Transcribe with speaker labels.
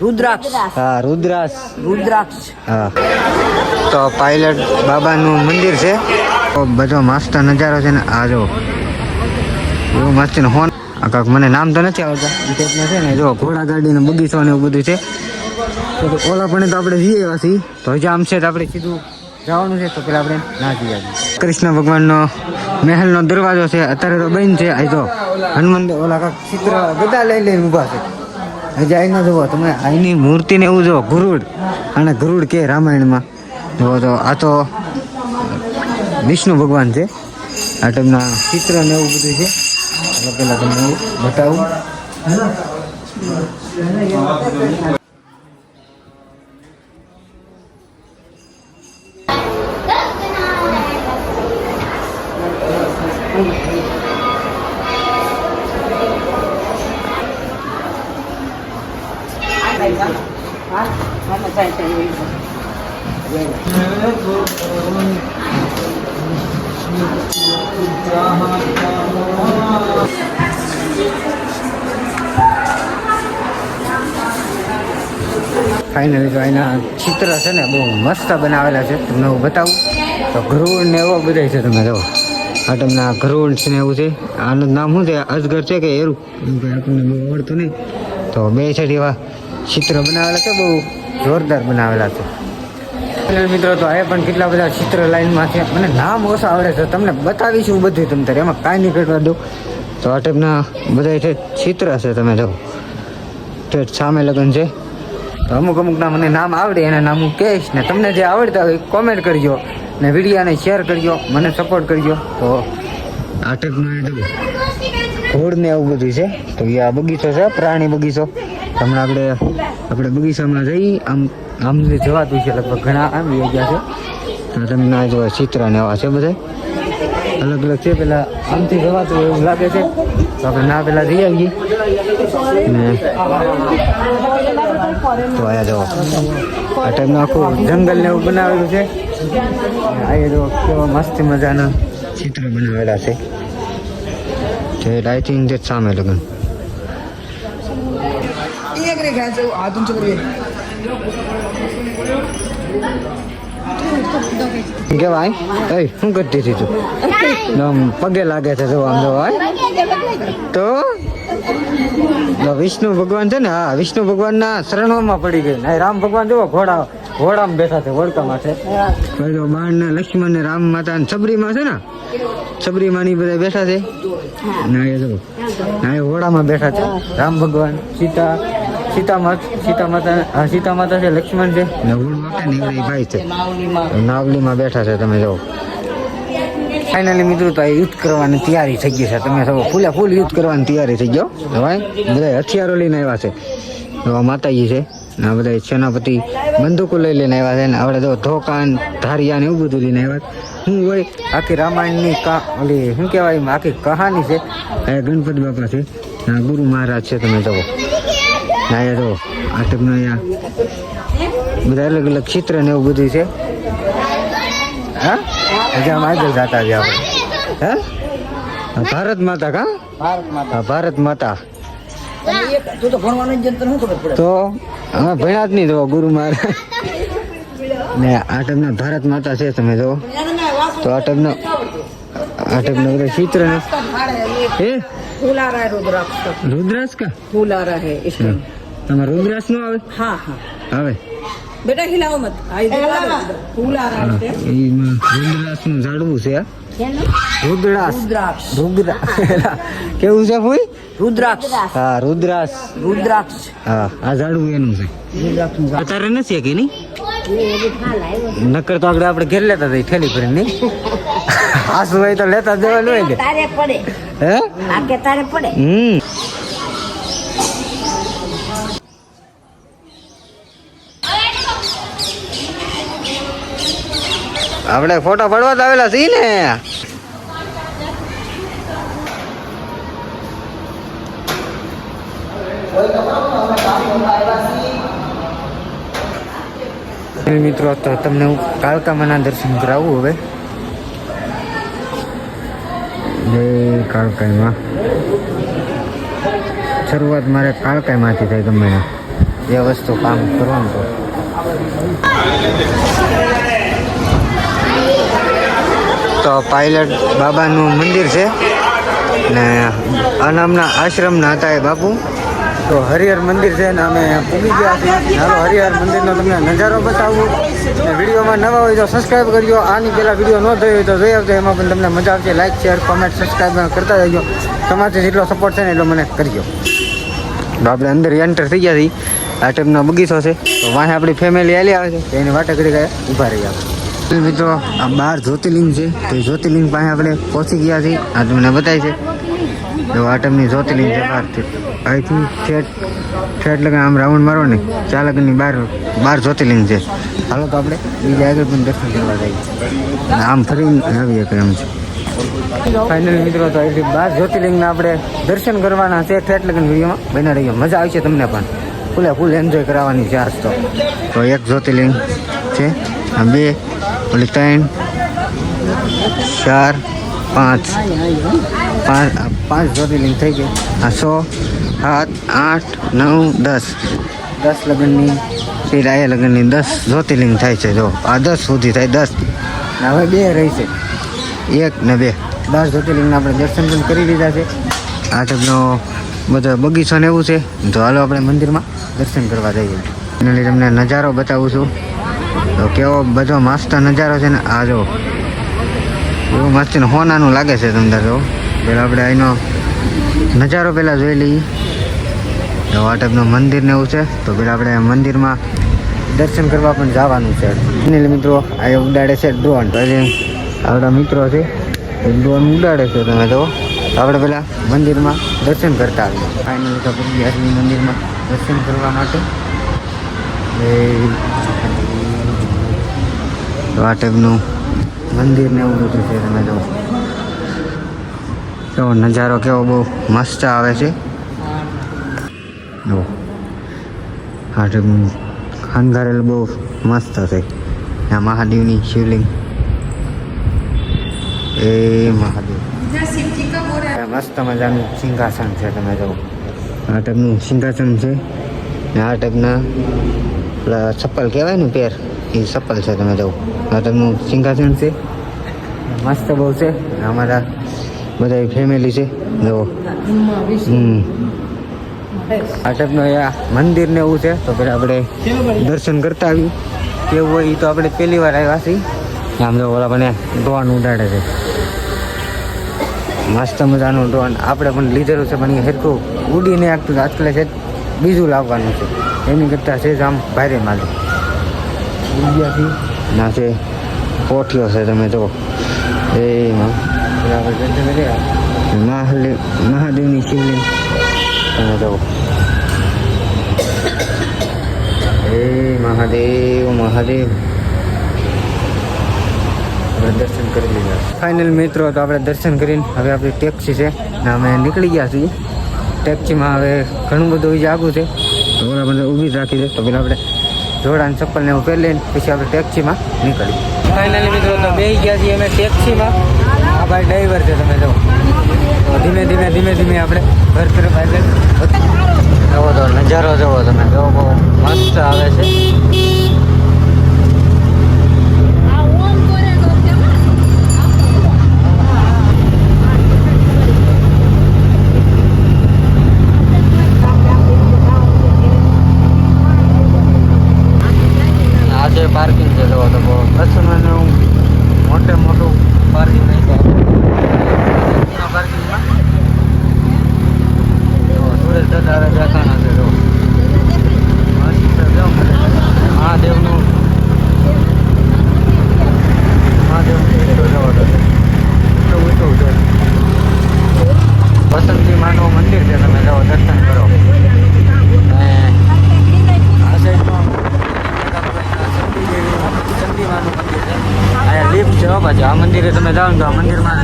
Speaker 1: રુદ્રાક્ષ.
Speaker 2: હા રુદ્રાક્ષ.
Speaker 1: રુદ્રાક્ષ.
Speaker 2: હા. તો પાયલટ બાબાનું મંદિર છે. બધો મસ્ત નજારો છે ને આ જો. એવું મસ્ત ને હોન. કાંક મને નામ તો નથી આવડતા. એ છે ને જો ઘોડા ગાડીનો બગીચો ને એવું બધું છે. તો ઓલા પણ તો આપણે જઈએ એવા છીએ તો હજી આમ છે તો આપણે સીધું જવાનું છે. તો પેલા આપણે ના જઈએ. કૃષ્ણ ભગવાનનો મહેલનો દરવાજો છે. અત્યારે તો બંધ છે. આ તો હનુમાન ઓલા કાંક ચિત્ર બધા લઈ લઈને ઊભા છે. હજી આઈ ન જુઓ, તમે આઈની મૂર્તિને એવું જો ગરુડ. અને ગરુડ કે રામાયણમાં. જુઓ તો આ તો વિષ્ણુ ભગવાન છે. આ ટાઈમના ચિત્ર ને એવું બધું છે. એટલે પેલા તમને હું બતાવું ફાઇનલી તો એના ચિત્ર છે ને, બહુ મસ્ત બનાવેલા છે. તમને હું બતાવું. તો ગરુડ ને એવો બધાય છે તમે જો આ તમને આ ગરુડ છે ને એવું છે. આનું નામ શું છે? અજગર છે કે એરું? આપણને બહુ આવડતું નહીં. તો બે સાઈડ એવા ચિત્ર બનાવેલા છે, બહુ જોરદાર બનાવેલા છે. મિત્રો, તો એ પણ કેટલા બધા ચિત્ર લાઈનમાં છે. મને નામ ઓછા આવડે છે, તમને બતાવીશું બધું તમ તારે. એમાં કાંઈ નહીં કરવા દઉં. તો આ ટાઈપના બધા છે, ચિત્ર છે, તમે જો. તો સામે લગ્ન છે. તો અમુક અમુકના મને નામ આવડે, એના નામ હું કહીશ. ને તમને જે આવડતા હોય કોમેન્ટ કરજો. ને વિડીયાને શેર કરજો. મને સપોર્ટ કરજો. તો આ ટાઈપનું ઘોડ ને એવું બધું છે. તો એ આ બગીચો છે, પ્રાણી બગીચો. હમણાં આપણે આપણે બગીચામાં જઈ, આમ આમ જવાતું છે, લગભગ ઘણા આમ ગયા છે. તમને આ જોવા ચિત્ર ને એવા છે બધા. અલગ અલગ છે, પેલા આમથી જવાતું એવું લાગે છે. તો આપણે ના પેલા જઈ આવીએ. ને તો આયા જો, આ ટાઈપનું આખું જંગલ ને એવું બનાવેલું છે. આ જો કેવા મસ્ત મજાના ચિત્ર બનાવેલા છે. જે થિંક જે સામે લગન.
Speaker 1: ఏకరే గ్యాస్ ఆదించబడి કે
Speaker 2: ભાઈ એ શું કરતી હતી તું પગે લાગે છે જો આમ જવાય તો વિષ્ણુ ભગવાન છે ને હા વિષ્ણુ ભગવાનના શરણોમાં પડી ગઈ ને રામ ભગવાન જોવો ઘોડા ઘોડામાં બેઠા છે વડકામાં છે ભાઈ બાણ ને લક્ષ્મણ ને રામ માતા ને સબરીમાં છે ને સબરીમાં ની બધા બેઠા છે ના એ જો ના એ ઘોડામાં બેઠા છે રામ ભગવાન સીતા સીતા માતા સીતા માતા સીતા માતા છે લક્ષ્મણ છે. ને ઉડ વાંકે ને ભાઈ છે? નાવલીમાં બેઠા છે તમે જો. ફાઇનલી મિત્રો તો યુદ્ધ કરવાની તૈયારી થઈ ગઈ છે. તમે સૌ ફૂલે ફૂલ યુદ્ધ કરવાની તૈયારી થઈ ગયો ભાઈ બધા હથિયારો લઈને આવ્યા છે. એવા માતાજી છે ને આ બધા સેનાપતિ બંદૂકો લઈ લઈને આવ્યા છે ને આપણે જો ધોકાન ધારિયા ને એવું બધું લઈને આવ્યા. શું હોય આખી રામાયણની કા ઓલી શું કહેવાય આખી કહાની છે. એ ગણપતિ બાપા છે ગુરુ મહારાજ છે તમે જુઓ. ના એ જો આ ટાઈપનું અહીંયા બધા અલગ અલગ ક્ષેત્ર ને એવું બધું છે? હા? હજી આમ આગળ જતા જ આપણે. હે? ભારત માતા કા? હા ભારત માતા.
Speaker 1: તું તો ભણવાનું જ તને શું ખબર પડે
Speaker 2: તો અમે ભણ્યા જ નહીં જો ગુરુ મહારાજ ને આ ટાઈપના ભારત માતા છે તમે જો તો આ ટાઈપનો આ ટાઈપના બધા ચિત્ર ને એ
Speaker 1: फूल आ रहा है रुद्राक्ष का
Speaker 2: રુદ્રાસ કા
Speaker 1: फूल आ रहा है इसमें
Speaker 2: તમારે રુદ્રાસ નો આવે
Speaker 1: हाँ हाँ
Speaker 2: આવે
Speaker 1: बेटा हिलाओ मत आ, इधर आ रहा है, फूल आ रहा है
Speaker 2: હા, એમાં રુદ્રાસ નું ઝાડવું છે આ. રુદ્રાસ
Speaker 1: रुद्राक्ष
Speaker 2: રુદ્રા કેવું છે ફૂઈ
Speaker 1: रुद्राक्ष
Speaker 2: હા રુદ્રાસ
Speaker 1: रुद्राक्ष
Speaker 2: હા આ ઝાડવું એનું છે
Speaker 1: रुद्राक्ष
Speaker 2: અત્યારે નથી કે નહીં નકર તો આગળ આપણે ઘેર લેતા હતા ઠેલી ભરીને નહીં આસુ હોય તો લેતા જવાનું હોય ને.
Speaker 3: તારે પડે.
Speaker 2: હે?
Speaker 3: આગે તારે પડે.
Speaker 2: હમ. આપણે ફોટા પડવા જ આવેલા છીએ ને. મિત્રો તો તમને હું કાળકામાના દર્શન કરાવું હવે. જય કાળકાઈમાં. શરૂઆત મારે કાળકાઈમાંથી થઈ ગમે એ વસ્તુ કામ કરવાનું તો. તો પાયલટ બાબાનું મંદિર છે ને અનામના આશ્રમના હતા એ બાપુ. તો હરિહર મંદિર છે ને અમે પૂગી ગયા છીએ. હરિહર મંદિરનો તમને નજારો બતાવું. વિડીયોમાં નવા હોય તો સબસ્ક્રાઈબ કરજો. આની પહેલાં વીડિયો ન થયો હોય તો જોઈ આવજો. એમાં પણ તમને મજા આવશે. લાઈક શેર કોમેન્ટ સબસ્ક્રાઈબ કરતા જજો તમારાથી જેટલો સપોર્ટ છે ને એટલો મને કરજો. તો આપણે અંદર એન્ટર થઈ ગયા છીએ. આ ટાઈપનો બગીચો છે. તો વાંહે આપણી ફેમિલી આલી આવે છે. એની વાટે કરી ગયા ઊભા રહી આવે મિત્રો, આ બાર જ્યોતિર્લિંગ છે. તો જ્યોતિર્લિંગ પાસે આપણે પહોંચી ગયા છીએ. આ તમને બતાવી છે. તો આ ટાઈપની જ્યોતિર્લિંગ છે બહારથી. અહીંથી ઠેઠ ઠેઠ લગન આમ રાઉન્ડ મારો ને ચાર લગનની બાર બાર જ્યોતિર્લિંગ છે. હાલો તો આપણે બીજા આગળ પણ દર્શન કરવા જઈએ. આમ ફરીને આવીએ કે એમ છે. ફાઇનલ મિત્રો, તો અહીંથી બાર જ્યોતિર્લિંગના આપણે દર્શન કરવાના છે ઠેઠ લગન વિડીયોમાં. બને રહીએ. મજા આવશે તમને પણ. ફૂલે ફૂલ એન્જોય કરાવવાની છે આજ તો. તો એક જ્યોતિર્લિંગ છે આ બે, ઓલી ત્રણ, ચાર પાંચ. પાંચ પાંચ જ્યોતિર્લિંગ થઈ ગઈ. આ સો સાત આઠ નવ દસ. દસ લગ્નની આયા લગ્નની દસ જ્યોતિર્લિંગ થાય છે જો. આ દસ સુધી થાય દસ. હવે બે રહી છે. એક ને બે. દસ જ્યોતિર્લિંગના આપણે દર્શન પણ કરી લીધા છે. આ ટાઈપનો બધો બગીચો ને એવું છે. તો હાલો આપણે મંદિરમાં દર્શન કરવા જઈએ. એના લીધે તમને નજારો બતાવું છું. તો કેવો બધો મસ્ત નજારો છે ને. આ જો. એવું મસ્ત હોનાનું લાગે છે તમને જો પેલા આપણે અહીંનો નજારો પહેલાં જોઈ લઈએ. તો આ ટાઈપનું મંદિર ને એવું છે, તો પેલા આપણે મંદિરમાં દર્શન કરવા પણ જવાનું છે. અનિલ મિત્રો, આ ઉડાડે છે ડ્રોન. તો આપણા મિત્રો છે, એ ડ્રોન ઉડાડે છે તમે તો આપણે પેલા મંદિરમાં દર્શન કરતા આવીએ. ફાઇનલી તો પછી મંદિરમાં દર્શન કરવા માટે. તો આ ટાઈપનું મંદિર ને એવું બધું છે, તમે જો કેવો નજારો કેવો બહુ મસ્ત આવે છે. જો આ ટાઈપનું ખંગારેલ બહુ મસ્ત છે. આ મહાદેવની શિવલિંગ. એ મહાદેવ. મસ્ત મજાનું સિંહાસન છે, તમે જો આ ટાઈપનું સિંહાસન છે. આ ટાઈપના, પેલા ચપ્પલ કહેવાય ને પેર? એ સફળ છે, તમે જો આ ટાઈપનું સિંહાસન છે. મસ્ત બહુ છે. અમારા બધા ફેમિલી છે. જો હમ. આ ટાઈપનું મંદિર ને એવું છે. તો પેલા આપણે દર્શન કરતા આવ્યું કેવું હોય એ તો આપણે પહેલી વાર આવ્યા છીએ. આમ જો ઓલા મને ડ્રોન ઉડાડે છે. મસ્ત મજાનું ડ્રોન. આપણે પણ લીધેલું છે, પણ એ હરખું ઉડીને આજકાલ છે બીજું લાવવાનું છે. એની કરતાં છે જ આમ ભારે માલ. ઉડિયાથી ના છે પોઠિયો છે તમે જો. એ મહાદેવ, મહાદેવની શિવલિંગ. તમે જો. હે મહાદેવ મહાદેવ. દર્શન કરી લીધા. ફાઇનલ મિત્રો, તો આપણે દર્શન કરીને હવે આપણી ટેક્સી છે. ને અમે નીકળી ગયા છીએ. ટેક્સીમાં હવે ઘણું બધું જાગું છે. તો આપણે ઊભી જ રાખી છે. તો પેલા આપણે જોડાને ચપ્પલ ને એવું પહેરી લઈને પછી આપણે ટેક્સીમાં નીકળી ફાઇનલી મિત્રો તો બે ગયા છીએ અમે ટેક્સીમાં આ ભાઈ ડ્રાઈવર છે તમે જો. તો ધીમે ધીમે ધીમે ધીમે આપણે ઘર તરફ આગળ જવો તો નજારો જવો તમે. જો બહુ મસ્ત આવે છે આ છે પાર્કિંગ છે જવો તો બહુ બસનું મોટે મોટું પાર્કિંગ નહીં છે પાર્કિંગમાં સુરેશ દાદા હવે દેખાણા છે જો મસ્ત જો મહાદેવનું મહાદેવનું ચિત્ર જવો તો ઊંચું ઊંચું છે વસંતી માનું મંદિર છે તમે જાઓ દર્શન કરો અને આ સાઈડમાં ચંદીમાનું મંદિર છે અહીંયા લિફ્ટ છે હો પાછું આ મંદિરે તમે જાઓ ને તો આ મંદિરમાં